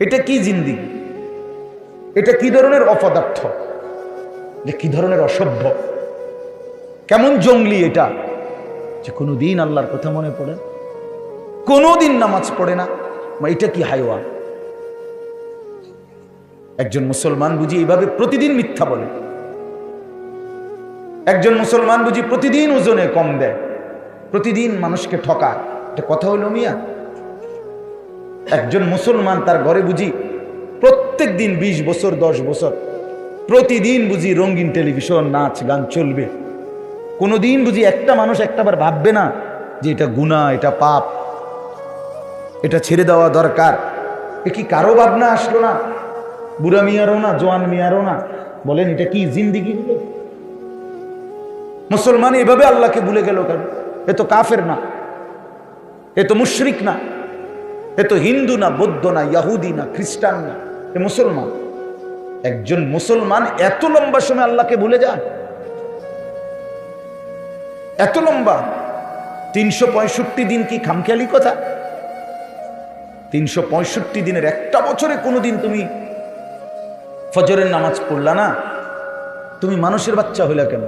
এটা কি জিন্দিগি এটা কি ধরনের অপদার্থ? যে কি ধরনের অসভ্য? কেমন জঙ্গলি এটা? যে কোনো দিন আল্লাহর কথা মনে পড়ে কোনো দিন নামাজ পড়ে না। এটা কি হাইওয়া একজন মুসলমান বুঝি এইভাবে প্রতিদিন মিথ্যা বলে। একজন মুসলমান বুঝি প্রতিদিন ওজনে কম দেয়। প্রতিদিন মানুষকে ঠকায়। এটা কথা হইল মিয়া। একজন মুসলমান তার ঘরে বুঝি প্রত্যেক দিন বিশ বছর, দশ বছর, প্রতিদিন বুঝি রঙিন টেলিভিশন, নাচ, গান চলবে। কোনোদিন বুঝি একটা মানুষ একটাবার ভাববে না যে এটা গুণা এটা পাপ, এটা ছেড়ে দেওয়া দরকার। এ কি কারও ভাবনা আসলো না? বুড়া মিয়ারও না, জোয়ান মিয়ারও না? বলেন, এটা কি জিন্দিগি হলো? মুসলমান এভাবে আল্লাহকে ভুলে গেল কেন? এ তো কাফের না, এ তো মুশরিক না। এ তো হিন্দু না, বৌদ্ধ না, ইয়াহুদি না, খ্রিস্টান না, এ মুসলমান। একজন মুসলমান এত লম্বা সময় আল্লাহকে ভুলে যায় এত লম্বা? তিনশো পঁয়ষট্টি দিন কি খামখেয়ালি কথা? তিনশো পঁয়ষট্টি দিনের একটা বছরে কোনোদিন তুমি ফজরের নামাজ পড়লা না? তুমি মানুষের বাচ্চা হইলা কেন?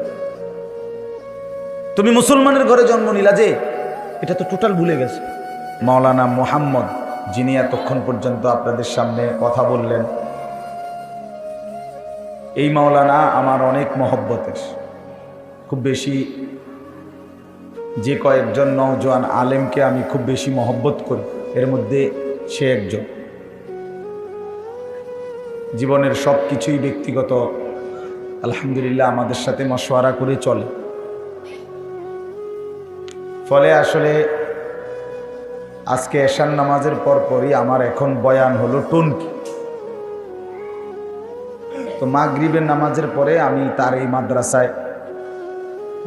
তুমি মুসলমানের ঘরে জন্ম নিলা যে? এটা তো টোটাল ভুলে গেছে। মাওলানা মোহাম্মদ যিনি এতক্ষণ পর্যন্ত আপনাদের সামনে কথা বললেন। এই মাওলানা আমার অনেক মহব্বতের। খুব বেশি যে কয়েকজন নওজোয়ান আলেমকে আমি খুব বেশি মহব্বত করি, এর মধ্যে সে একজন। জীবনের সব কিছুই ব্যক্তিগত, আলহামদুলিল্লাহ আমাদের সাথে মশওয়ারা করে চলে। ফলে আসলে আজকে এশান নামাজের পর পরই আমার এখন বয়ান হলো টনকি। তো মাগরিবের নামাজের পরে আমি তার এই মাদ্রাসায়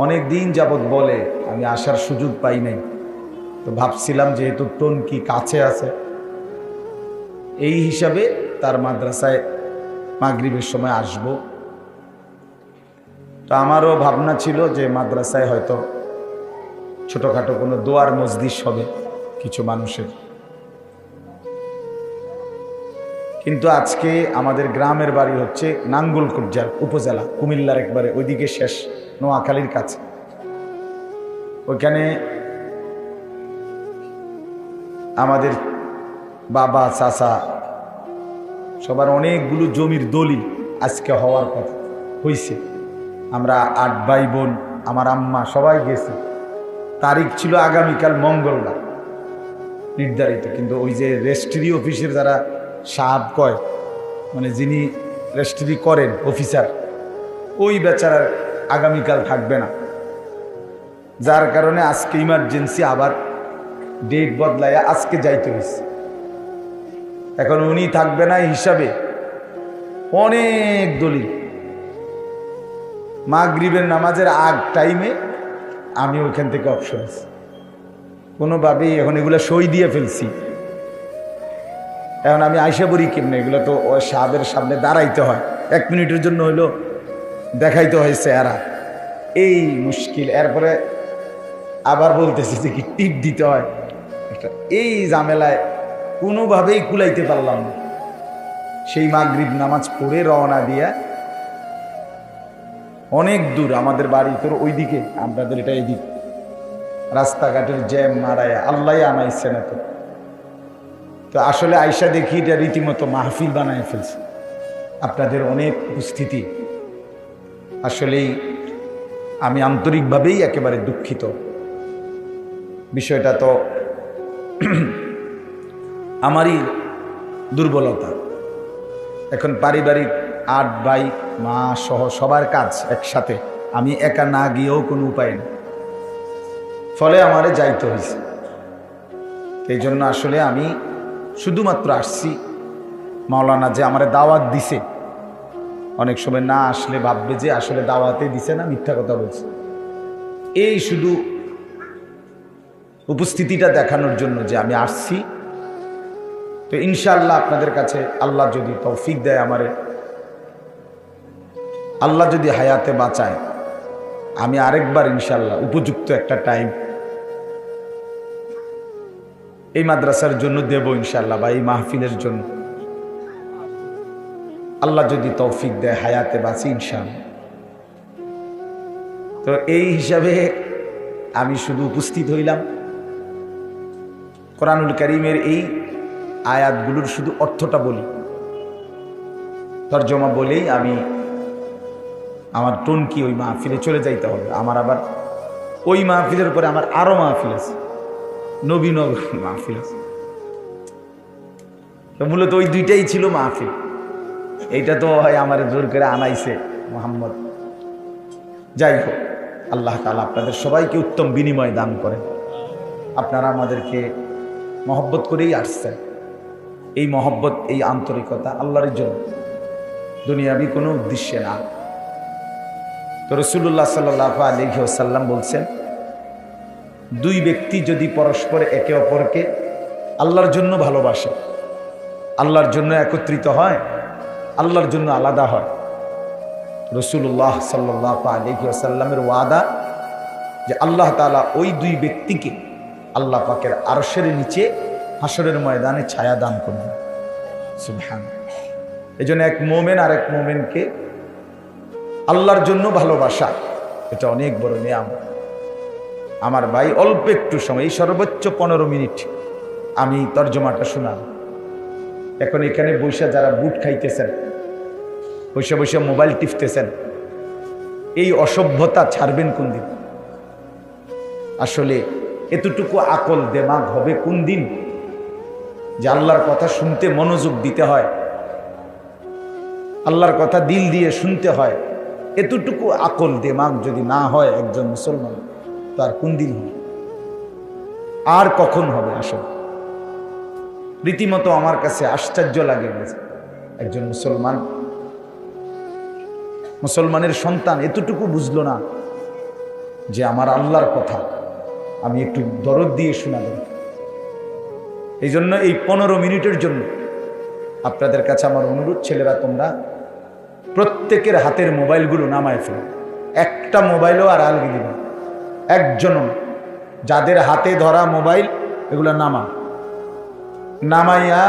অনেক দিন যাবৎ বলে আমি আসার সুযোগ পাই নাই। তো ভাবছিলাম যেহেতু টনকি কাছে আছে, এই হিসাবে তার মাদ্রাসায় মাগরিবের সময় আসব। তো আমারও ভাবনা ছিল যে মাদ্রাসায় হয়তো ছোটোখাটো কোনো দোয়ার মসজিদ হবে। কিছু মানুষের। কিন্তু আজকে আমাদের গ্রামের বাড়ি হচ্ছে নাঙ্গলকুটজার উপজেলা, কুমিল্লার একবারে ওইদিকে শেষ, নোয়াখালীর কাছে। ওইখানে আমাদের বাবা, চাচা, সবার অনেকগুলো জমির দলিল আজকে হওয়ার কথা হইছে। আমরা আট ভাই বোন, আমার আম্মা সবাই গেছে। তারিখ ছিল আগামীকাল মঙ্গলবার। নির্ধারিত। কিন্তু ওই যে রেজিস্ট্রি অফিসের যারা সাহাব কয় মানে যিনি রেজিস্ট্রি করেন, অফিসার, ওই বেচারার আগামীকাল থাকবে না। যার কারণে আজকে ইমার্জেন্সি আবার ডেট বদলায় আজকে যাইতে হয়েছে এখন উনি থাকবে না হিসাবে অনেক দলিল। মাগরিবের নামাজের আগ টাইমে আমি ওইখান থেকে অপশন কোনোভাবেই এখন এগুলো সই দিয়ে ফেলছি। এখন আমি আইসা বলি কেমনে? এগুলো তো ও সাহেবের সামনে দাঁড়াইতে হয়। এক মিনিটের জন্য হইল দেখাইতে হয়েছে এরা এই মুশকিল। এরপরে আবার বলতেছে যে কি টিপ দিতে হয়। এই ঝামেলায় কোনোভাবেই কুলাইতে পারলাম না। সেই মাগরিব নামাজ পড়ে রওনা দিয়া অনেক দূর আমাদের বাড়ি তোর ওইদিকে। আপনাদের এটা এদিক রাস্তাঘাটের জ্যাম, মারায় আল্লাহ আনাইছে না তো। তো আসলে আয়সা দেখি এটা রীতিমতো মাহফিল বানায় ফেলছে। আপনাদের অনেক উপস্থিতি। আসলেই আমি আন্তরিকভাবেই একেবারে দুঃখিত। বিষয়টা তো আমারই দুর্বলতা। এখন পারিবারিক আট ভাই, মা সহ সবার কাজ একসাথে। আমি একা না গিয়েও কোনো উপায় নেই। ফলে আমারে যাইতে হয়েছে এই জন্য আসলে আমি শুধুমাত্র আসছি। মাওলানা যে আমারে দাওয়াত দিছে। অনেক সময় না আসলে ভাববে যে আসলে দাওয়াতে দিছে না, মিথ্যা কথা বলছে। এই শুধু উপস্থিতিটা দেখানোর জন্য যে আমি আসছি। তো ইনশাআল্লাহ আপনাদের কাছে আল্লাহ যদি তৌফিক দেয় আমারে, আল্লাহ যদি হায়াতে বাঁচায়, আমি আরেকবার ইনশাল্লাহ উপযুক্ত একটা টাইম এই মাদ্রাসার জন্য দেব ইনশাল্লাহ বা এই মাহফিলের জন্য। আল্লাহ যদি তৌফিক দেয়, হায়াতে বাঁচি ইনশাল তো এই হিসাবে আমি শুধু উপস্থিত হইলাম। কোরআনুল করিমের এই আয়াতগুলোর শুধু অর্থটা বলি। তর্জমা বলেই আমি আমার টনকি ওই মাহফিলে চলে যাইতে হবে। আমার আবার ওই মাহফিলের পরে আমার আরও মাহফিল আছে। নবীন মাহফিল। আছে মূলত ওই দুইটাই ছিল মাহফিল। এইটা তো হয় আমার জোর করে আনাইছে মোহাম্মদ। যাই হোক, আল্লাহ তালা আপনাদের সবাইকে উত্তম বিনিময় দান করেন। আপনারা আমাদেরকে মহব্বত করেই আসছেন। এই মহব্বত, এই আন্তরিকতা আল্লাহর জন্য। দুনিয়াবি কোনো উদ্দেশ্যে না। তো রসুল্লাহ সাল্লাহ আলহি ওসাল্লাম বলছেন দুই ব্যক্তি যদি পরস্পর একে অপরকে আল্লাহর জন্য ভালোবাসে, আল্লাহর জন্য একত্রিত হয়, আল্লাহর জন্য আলাদা হয়। রসুল্লাহ সাল্লাহ আলহি আসাল্লামের ওয়াদা যে আল্লাহ তালা ওই দুই ব্যক্তিকে আল্লাহ পাকের আরশের নিচে হাসরের ময়দানে ছায়া দান করবেন। সুবহান এই জন্য এক মোমেন আর এক মোমেনকে আল্লাহর জন্য ভালোবাসা, এটা অনেক বড় নিয়াম আমার ভাই অল্প একটু সময়, এই সর্বোচ্চ পনেরো মিনিট আমি তর্জমাটা শোনাব এখন এখানে বৈশা যারা বুট খাইতেছেন, বসে বসে মোবাইল টিপতেছেন, এই অসভ্যতা ছাড়বেন কোন দিন? আসলে এতটুকু আকল দেমাগ হবে কোন দিন? যে আল্লাহর কথা শুনতে মনোযোগ দিতে হয়, আল্লাহর কথা দিল দিয়ে শুনতে হয়, এতটুকু আকল দেমাগ যদি না হয় একজন মুসলমান। তো আর কোন দিন হবে। আর কখন হবে আসল? রীতিমতো আমার কাছে আশ্চর্য লাগে গেছে একজন মুসলমান, মুসলমানের সন্তান এতটুকু বুঝলো না যে আমার আল্লাহর কথা আমি একটু দরদ দিয়ে শোনাব এই জন্য এই পনেরো মিনিটের জন্য আপনাদের কাছে আমার অনুরোধ, ছেলেরা তোমরা প্রত্যেকের হাতের মোবাইলগুলো নামায় ফেলো। একটা মোবাইলও আর আলগি দিবে একজনও যাদের হাতে ধরা মোবাইল, এগুলো নামা। নামাইয়া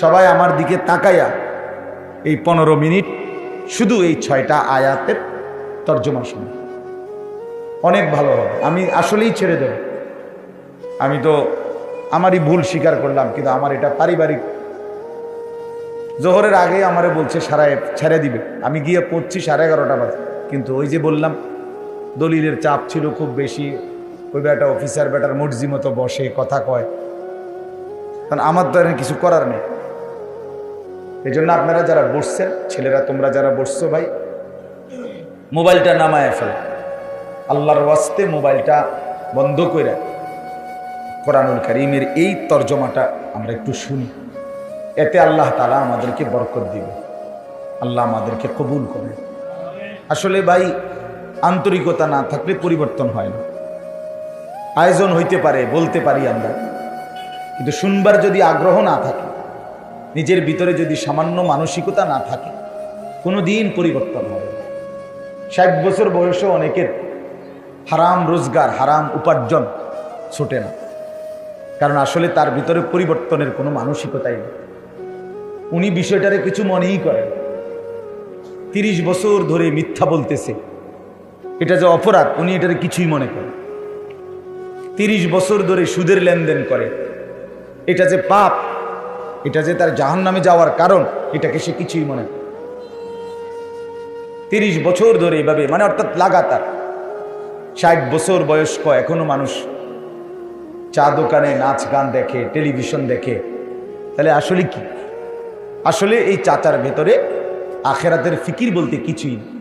সবাই আমার দিকে তাকাইয়া, এই পনেরো মিনিট শুধু এই ছয়টা আয়াতের তর্জমা শুনি। অনেক ভালো হবে, আমি আসলেই ছেড়ে দেব। আমি তো আমারই ভুল স্বীকার করলাম, কিন্তু আমার এটা পারিবারিক। জোহরের আগে আমারে বলছে সারা ছেড়ে দিবে। আমি গিয়ে পড়ছি সাড়ে এগারোটা বাজে, কিন্তু ওই যে বললাম দলিলের চাপ ছিল খুব বেশি। ওই বেটা অফিসার বেটার মর্জি মতো বসে, কথা কয়। কারণ আমার আর কিছু করার নেই। এই জন্য আপনারা যারা বসছেন, ছেলেরা তোমরা যারা বসছো ভাই, মোবাইলটা নামায় ফেল। আল্লাহর ওয়াস্তে মোবাইলটা বন্ধ করে কোরআনুল করিমের এই তর্জমাটা আমরা একটু শুনি। এতে আল্লাহ তালা আমাদেরকে বরকত দিবে। আল্লাহ আমাদেরকে কবুল করে আসলে ভাই আন্তরিকতা না থাকলে পরিবর্তন হয় না। আয়োজন হইতে পারে, বলতে পারি আমরা। কিন্তু শুনবার যদি আগ্রহ না থাকে, নিজের ভিতরে যদি সামান্য মানসিকতা না থাকে কোনো দিন পরিবর্তন হবে। ষাট বছর বয়সে অনেকের হারাম রোজগার, হারাম উপার্জন ছোটে না। কারণ আসলে তার ভিতরে পরিবর্তনের কোনো মানসিকতাই নেই। উনি বিষয়টারে কিছু মনেই করেন তিরিশ বছর ধরে মিথ্যা বলতেছে। এটা যে অপরাধ, উনি এটারে কিছুই মনে করেন তিরিশ বছর ধরে সুদের লেনদেন করে। এটা যে পাপ, এটা যে তার জাহান নামে যাওয়ার কারণ, এটাকে সে কিছুই মনে করে তিরিশ বছর ধরে এভাবে মানে অর্থাৎ লাগাতার। ষাট বছর বয়স্ক, এখনও মানুষ চা দোকানে নাচ গান দেখে, টেলিভিশন দেখে। তাহলে আসলে কি? আসলে এই চাচার ভেতরে আখেরাতের ফিকির বলতে কিছুই নেই।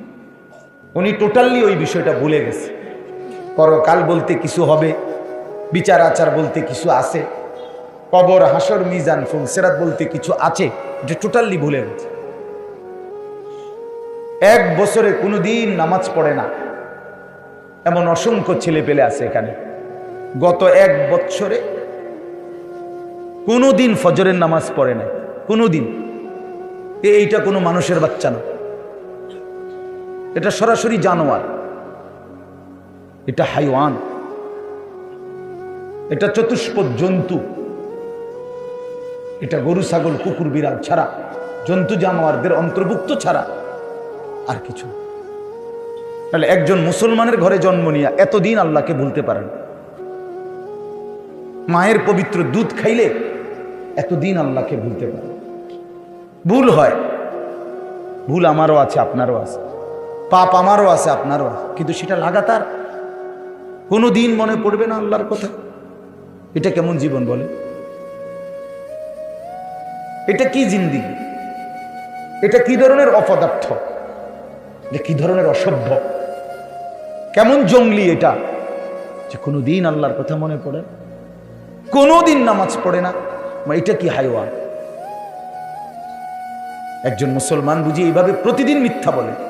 উনি টোটালি ওই বিষয়টা ভুলে গেছে। পরকাল বলতে কিছু হবে, বিচার আচার বলতে কিছু আছে, কবর, হাসর, মিজান ফুলসেরাত বলতে কিছু আছে যে টোটালি ভুলে গেছে। এক বছরে কোনো দিন নামাজ পড়ে না। এমন অসংখ্য ছেলে পেলে আছে এখানে। গত এক বৎসরে কোনো দিন ফজরের নামাজ পড়ে না কোনো দিন এইটা কোনো মানুষের বাচ্চা না। এটা সরাসরি জানোয়ার। এটা হাইওয়ান। এটা চতুষ্পদ জন্তু। এটা গরু, ছাগল, কুকুর, বিড়াল ছাড়া, জন্তু, জানোয়ারদের অন্তর্ভুক্ত ছাড়া আর কিছু তাহলে একজন মুসলমানের ঘরে জন্ম নিয়ে এতদিন আল্লাহকে ভুলতে পারেন মায়ের পবিত্র দুধ খাইলে এতদিন আল্লাহকে ভুলতে পারে ভুল হয়। ভুল আমারও আছে, আপনারও আছে। পাপ আমারও আছে, আপনারও কিন্তু সেটা লাগাতার কোনো দিন মনে পড়বে না আল্লাহর কথা। এটা কেমন জীবন বলে? এটা কি জিন্দিগি এটা কি ধরনের অপদার্থ? এটা কি ধরনের অসভ্য? কেমন জঙ্গলি এটা যে কোনো দিন আল্লাহর কথা মনে পড়ে? কোনো দিন নামাজ পড়ে না। এটা কি হাইওয়ান? একজন মুসলমান বুঝি এইভাবে প্রতিদিন মিথ্যা বলে।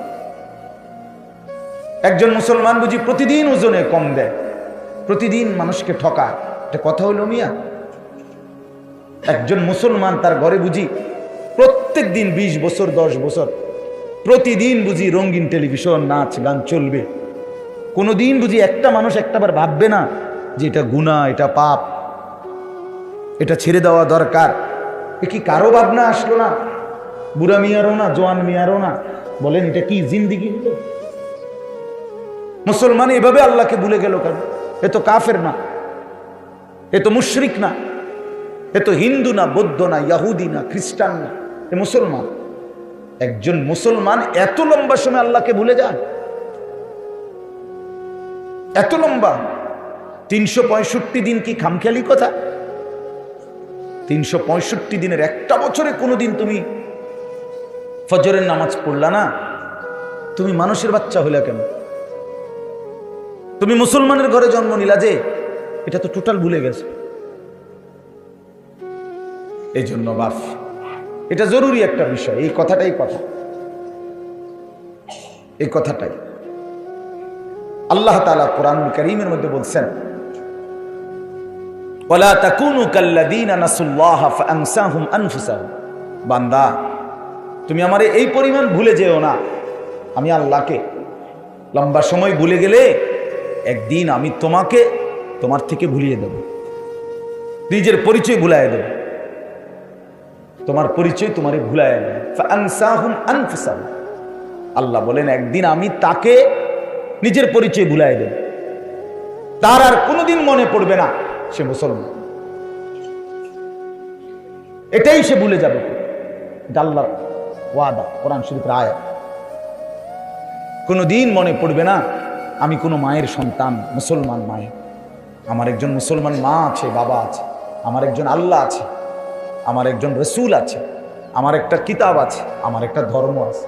একজন মুসলমান বুঝি প্রতিদিন ওজনে কম দেয়। প্রতিদিন মানুষকে ঠকা এটা কথা হইল মিয়া, একজন মুসলমান তার ঘরে বুঝি প্রত্যেক দিন বিশ বছর, দশ বছর, প্রতিদিন বুঝি রঙিন টেলিভিশন, নাচ, গান চলবে। কোনোদিন বুঝি একটা মানুষ একটাবার ভাববে না যে এটা গুণা এটা পাপ, এটা ছেড়ে দেওয়া দরকার। এ কি কারও ভাবনা আসলো না? বুড়া মিয়ারও না, জোয়ান মিয়ারও না? বলেন এটা কি জিন্দিগি হলো? মুসলমান এভাবে আল্লাহকে ভুলে গেল কেন? এ তো কাফের না। এ তো মুশরিক না। এ তো হিন্দু না, বৌদ্ধ না, ইয়াহুদি না, খ্রিস্টান না। এ মুসলমান। একজন মুসলমান এত লম্বা সময় আল্লাহকে ভুলে যান এত লম্বা? তিনশো পঁয়ষট্টি দিন কি খামখেয়ালি কথা? তিনশো পঁয়ষট্টি দিনের একটা বছরে কোনোদিন তুমি ফজরের নামাজ পড়লা না? তুমি মানুষের বাচ্চা হইলা কেন? তুমি মুসলমানের ঘরে জন্ম নিলা যে, এটা তো টোটাল ভুলে গেছে। এই জন্য বাফ, এটা জরুরি একটা বিষয়, এই কথাটাই কথা। এই কথাটাই। আল্লাহ তালা কোরআন করিমের মধ্যে বলছেন বান্দা, তুমি আমারে এই পরিমাণ ভুলে যেও না। আমি আল্লাহকে লম্বা সময় ভুলে গেলে একদিন আমি তোমাকে তোমার থেকে ভুলিয়ে দেব। নিজের পরিচয় ভুলাইয়ে দেব। তোমার পরিচয় তোমারে ভুলাইয়ে দেব। আল্লাহ বলেন, একদিন আমি তাকে নিজের পরিচয় ভুলাই দেব। তার আর কোনোদিন মনে পড়বে না সে মুসলমান। এটাই সে ভুলে যাবে। আল্লাহর ওয়াদা, কোরআন শরীফের আয়া কোনোদিন মনে পড়বে না আমি কোনো মায়ের সন্তান, মুসলমান মায়ের আমার একজন মুসলমান মা আছে, বাবা আছে। আমার একজন আল্লাহ আছে। আমার একজন রসুল আছে। আমার একটা কিতাব আছে। আমার একটা ধর্ম আছে।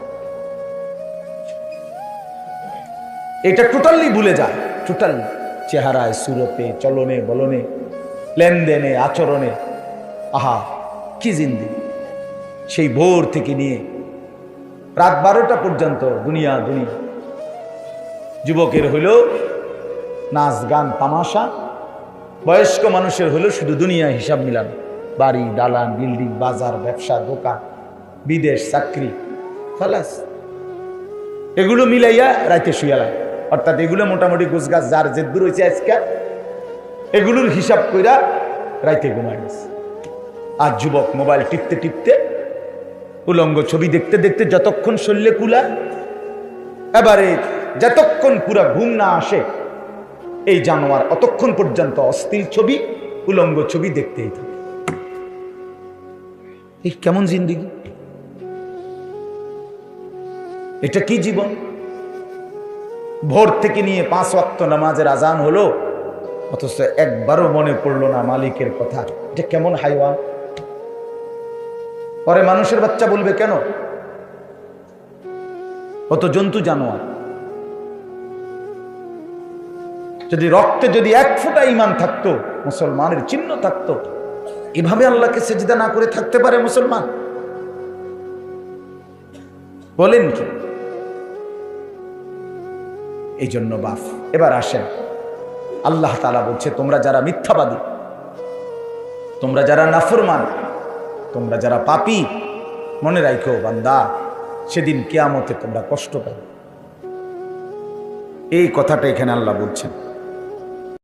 এটা টোটালি ভুলে যায়। টোটালি চেহারায়, সুরতে, চলনে, বলনে, লেনদেনে, আচরণে। আহা, কি জিন্দি। সেই ভোর থেকে নিয়ে রাত বারোটা পর্যন্ত দুনিয়া দুনিয়া। যুবকের হইল নাচ, গান, তামাশা। বয়স্ক মানুষের হলো শুধু দুনিয়া হিসাব মিলান। বাড়ি, দালান, বিল্ডিং, বাজার, ব্যবসা, দোকান, বিদেশ, চাকরি, খালাস। এগুলো মিলাইয়া রাইতে শুয়ালায় অর্থাৎ এগুলো মোটামুটি গোছগাছ, যার যে দূর হয়েছে আজকে, এগুলোর হিসাব কইরা রাইতে ঘুমায় গেছে আর যুবক মোবাইল টিপতে টিপতে, উলঙ্গ ছবি দেখতে দেখতে যতক্ষণ শরীরে কুলা এবারে যতক্ষণ পুরা ঘুম না আসে, এই জানোয়ার অতক্ষণ পর্যন্ত অস্থির ছবি, উলঙ্গ ছবি দেখতেই থাকে। এই কেমন জিন্দিগি? এটা কি জীবন? ভোর থেকে নিয়ে পাঁচ ওয়াক্ত নামাজের আজান হলো, অথচ একবারও মনে পড়ল না মালিকের কথা। এটা কেমন হাইওয়ান? পরে মানুষের বাচ্চা বলবে কেন? অত জন্তু জানোয়ার। যদি রক্তে যদি এক ফোঁটা ইমান থাকতো, মুসলমানের চিহ্ন থাকতো, এভাবে আল্লাহকে সেজিদা না করে থাকতে পারে মুসলমান? বলেন কি? এই জন্য বাফ, এবার আসেন। আল্লাহ তালা বলছে, তোমরা যারা মিথ্যাবাদী, তোমরা যারা নাফরমান, তোমরা যারা পাপি, মনে রাখো বান্দা, সেদিন কেয়ামতে তোমরা কষ্ট পাবে। এই কথাটা এখানে আল্লাহ বলছেন।